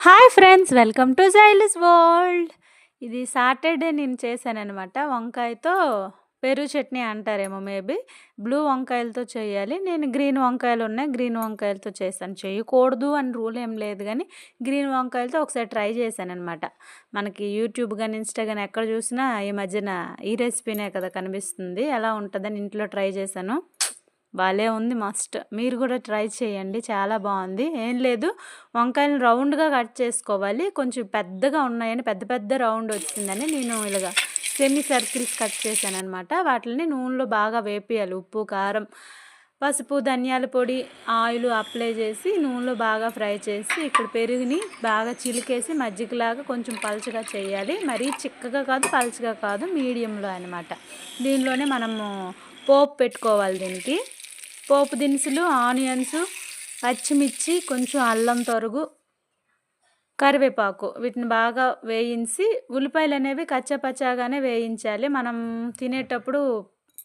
Hi friends welcome to Jaili's world ఇది Saturday నేను చేశాననమాట వంకాయతో పెరుగు చట్నీ అంటారేమో మేబీ. బ్లూ వంకాయలతో చేయాలి. నేను గ్రీన్ వంకాయలు ఉన్నాయి. గ్రీన్ వంకాయలతో చేశాను చేయకూడదు అని రూల్ ఏం లేదు కానీ గ్రీన్ వంకాయలతో ఒకసారి ట్రై చేశాను అనమాట మనకి యూట్యూబ్ కానీ ఇన్స్టా కానీ ఎక్కడ చూసినా ఈ మధ్యన ఈ రెసిపీనే కదా కనిపిస్తుంది. ఎలా ఉంటుందని ఇంట్లో ట్రై చేశాను. భలే ఉంది మస్ట్. మీరు కూడా ట్రై చేయండి చాలా బాగుంది. ఏం లేదు వంకాయలు రౌండ్గా కట్ చేసుకోవాలి. కొంచెం పెద్దగా ఉన్నాయని పెద్ద పెద్ద రౌండ్ వచ్చిందని నేను ఇలాగా సెమీ సర్కిల్స్ కట్ చేశాను అనమాట వాటిని నూనెలో బాగా వేపియాలి. ఉప్పు కారం పసుపు ధనియాల పొడి ఆయిల్ అప్లై చేసి నూనెలో బాగా ఫ్రై చేసి ఇక్కడ పెరుగుని బాగా చిలికేసి మజ్జిగలాగా కొంచెం పలుచగా చేయాలి. మరీ చిక్కగా కాదు పలుచగా కాదు మీడియంలో అనమాట దీనిలోనే మనము పోపు పెట్టుకోవాలి దీనికి. పోపు దినుసులు ఆనియన్స్ పచ్చిమిర్చి కొంచెం అల్లం తొరుగు కరివేపాకు. వీటిని బాగా వేయించి ఉల్లిపాయలు అనేవి కచ్చపచ్చాగానే వేయించాలి. మనం తినేటప్పుడు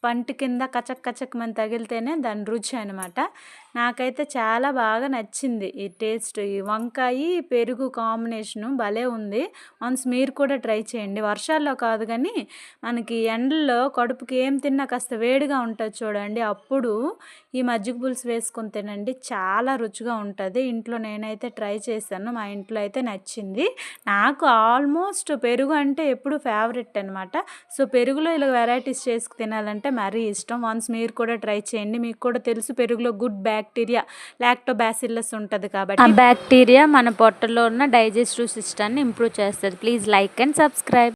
పంట కింద కచక్ కచక్ మన తగిలితేనే దాని రుచి అనమాట నాకైతే చాలా బాగా నచ్చింది ఈ టేస్ట్. ఈ వంకాయ పెరుగు కాంబినేషను భలే ఉంది. వన్స్ మీరు కూడా ట్రై చేయండి. వర్షాల్లో కాదు కానీ మనకి ఎండల్లో కడుపుకి ఏం తిన్నా కాస్త వేడిగా ఉంటుంది చూడండి. అప్పుడు ఈ మజ్జిగ పులుసు వేసుకొని తినండి. చాలా రుచిగా ఉంటుంది. ఇంట్లో నేనైతే ట్రై చేశాను. మా ఇంట్లో అయితే నచ్చింది. నాకు ఆల్మోస్ట్ పెరుగు అంటే ఎప్పుడు ఫేవరెట్ అనమాట సో పెరుగులో ఇలా వెరైటీస్ చేసుకు తినాలంటే మరీ ఇష్టం. వన్స్ మీరు కూడా ట్రై చేయండి. మీకు కూడా తెలుసు పెరుగులో గుడ్ బ్యాక్టీరియా లాక్టోబాసిల్లస్ ఉంటుంది కాబట్టి ఆ బ్యాక్టీరియా మన పొట్టలో ఉన్న డైజెస్టివ్ సిస్టమ్ని ఇంప్రూవ్ చేస్తుంది. Please like and subscribe.